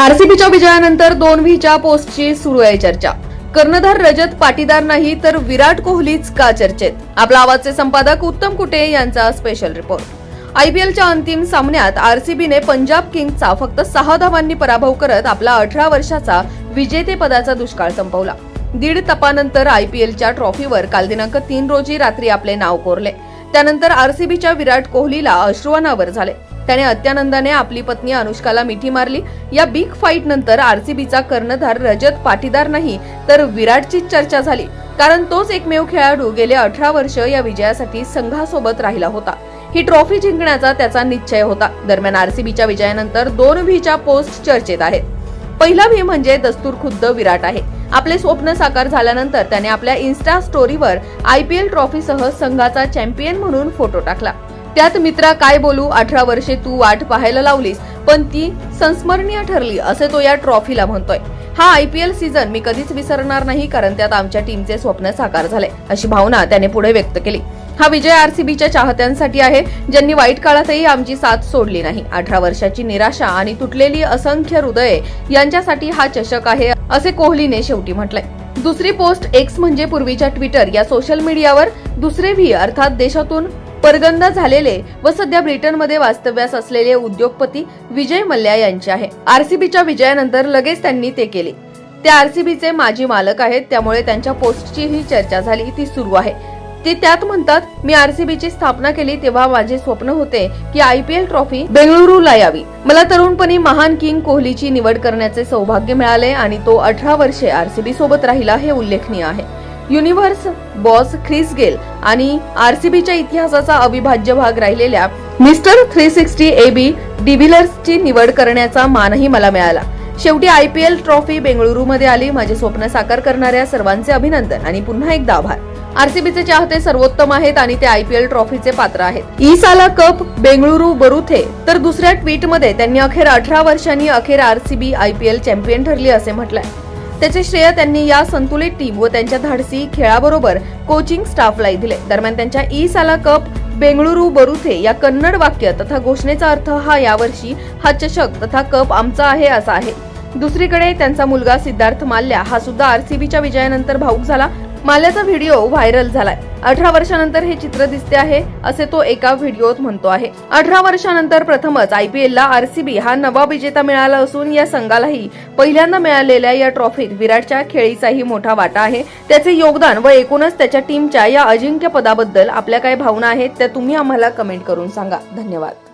आरसीबीच्या विजयानंतर दोन व्हीच्या पोस्टची सुरू आहे चर्चा. कर्णधार रजत पाटीदार नाही तर विराट कोहलीच का चर्चेत? आपला आवाजचे संपादक उत्तम कुटे यांचा स्पेशल रिपोर्ट आयपीएलच्या अंतिम सामन्यात आरसीबीने पंजाब किंग्सचा फक्त सहा धावांनी पराभव करत आपला अठरा वर्षाचा विजेतेपदाचा दुष्काळ संपवला. दीड तपानंतर आयपीएलच्या ट्रॉफीवर काल दिनांक तीन रोजी रात्री आपले नाव कोरले. त्यानंतर आरसीबीच्या विराट कोहलीला अश्रुअनावर झाले. त्याने अत्यानंदाने आपली पत्नी अनुष्काला मिठी मारली. या बिग फाईट नंतर आरसीबीचा कर्णधार रजत पाटीदार नाही तर विराटचीच चर्चा झाली. कारण तोच एकमेव खेळाडू गेले अठरा वर्ष या विजयासाठी संघासोबत राहिला होता. ही ट्रॉफी जिंकण्याचा त्याचा निश्चय होता. दरम्यान आरसीबीच्या विजयानंतर दोन व्हीच्या पोस्ट चर्चेत आहेत. पहिला व्ही म्हणजे दस्तूर खुद्द विराट आहे. आपले स्वप्न साकार झाल्यानंतर त्याने आपल्या इन्स्टा स्टोरीवर आयपीएल ट्रॉफीसह संघाचा चॅम्पियन म्हणून फोटो टाकला. त्यात मित्रा काय बोलू? अठरा वर्षे तू वाट पाहायला लावलीस पण ती संस्मरणीय ठरली असे तो या ट्रॉफीला म्हणतोय. हा आयपीएल सीझन मी कधीच विसरणार नाही कारण त्यात आमच्या टीमचे स्वप्न साकार झाले अशी भावना त्याने पुढे व्यक्त केली. हा विजय आरसीबीच्या चाहत्यांसाठी आहे. ज्यांनी वाईट काळातही आमची साथ सोडली नाही. अठरा वर्षाची निराशा आणि तुटलेली असंख्य हृदये यांच्यासाठी हा चषक आहे असे कोहलीने शेवटी म्हटलंय. दुसरी पोस्ट एक्स म्हणजे पूर्वीच्या ट्विटर या सोशल मीडियावर दुसरे व्ही अर्थात देशातून परगंदा झालेले व सध्या ब्रिटनमध्ये वास्तव्यास असलेले उद्योगपती विजय मल्ल्या यांचे आहे. आरसीबीच्या विजयानंतर लगेच त्यांनी ते केले. ते आरसीबीचे माजी मालक आहेत त्यामुळे त्यांच्या पोस्टची ही चर्चा झाली ती सुरू आहे. ते त्यात म्हणतात मी आरसीबीची स्थापना केली तेव्हा माझे स्वप्न होते की आयपीएल ट्रॉफी बेंगळुरूला यावी. मला तरुणपणी महान किंग कोहलीची निवड करण्याचे सौभाग्य मिळाले आणि तो अठरा वर्षे आरसीबी सोबत राहिला हे उल्लेखनीय आहे. युनिव्हर्स बॉस ख्रिस गेल आणि आरसीबीच्या इतिहासाचा अविभाज्य भाग राहिलेल्या mister three sixty A B डिव्हिलर्सची निवड करण्याचा मानही मला मिळाला. शेवटी आयपीएल ट्रॉफी बेंगळुरूमध्ये आली. माझे स्वप्न साकार करणाऱ्या सर्वांचे अभिनंदन आणि पुन्हा एकदा आभार. आरसीबीचे चाहते सर्वोत्तम आहेत आणि ते आयपीएल ट्रॉफीचे पात्र आहेत. ई साला कप बेंगळुरू बरुथे. तर दुसऱ्या ट्विटमध्ये त्यांनी अखेर अठरा वर्षांनी अखेर आरसीबी आयपीएल चॅम्पियन ठरली असे म्हटलंय. त्याचे श्रेय त्यांनी या संतुलित टीम व त्यांच्या धाडसी खेळाबरोबर कोचिंग स्टाफलाही दिले. दरम्यान त्यांच्या ई साला कप बेंगळुरू बरुथे या कन्नड वाक्य तथा घोषणेचा अर्थ हा यावर्षी हा चषक तथा कप आमचा आहे असा आहे. दुसरीकडे त्यांचा मुलगा सिद्धार्थ माल्या हा सुद्धा आरसीबीच्या विजयानंतर भाऊक झाला माल्याचा व्हिडिओ व्हायरल झालाय. अठरा वर्षानंतर हे चित्र दिसते आहे असे तो एका व्हिडिओत म्हणतो आहे. अठरा वर्षानंतर प्रथमच आय पी एलला आरसीबी हा नवा विजेता मिळाला असून या संघालाही पहिल्यांदा मिळालेल्या या ट्रॉफीत विराटच्या खेळीचाही मोठा वाटा आहे. त्याचे योगदान व एकूणच त्याच्या टीमच्या या अजिंक्य पदाबद्दल आपल्या काय भावना आहेत त्या तुम्ही आम्हाला कमेंट करून सांगा. धन्यवाद.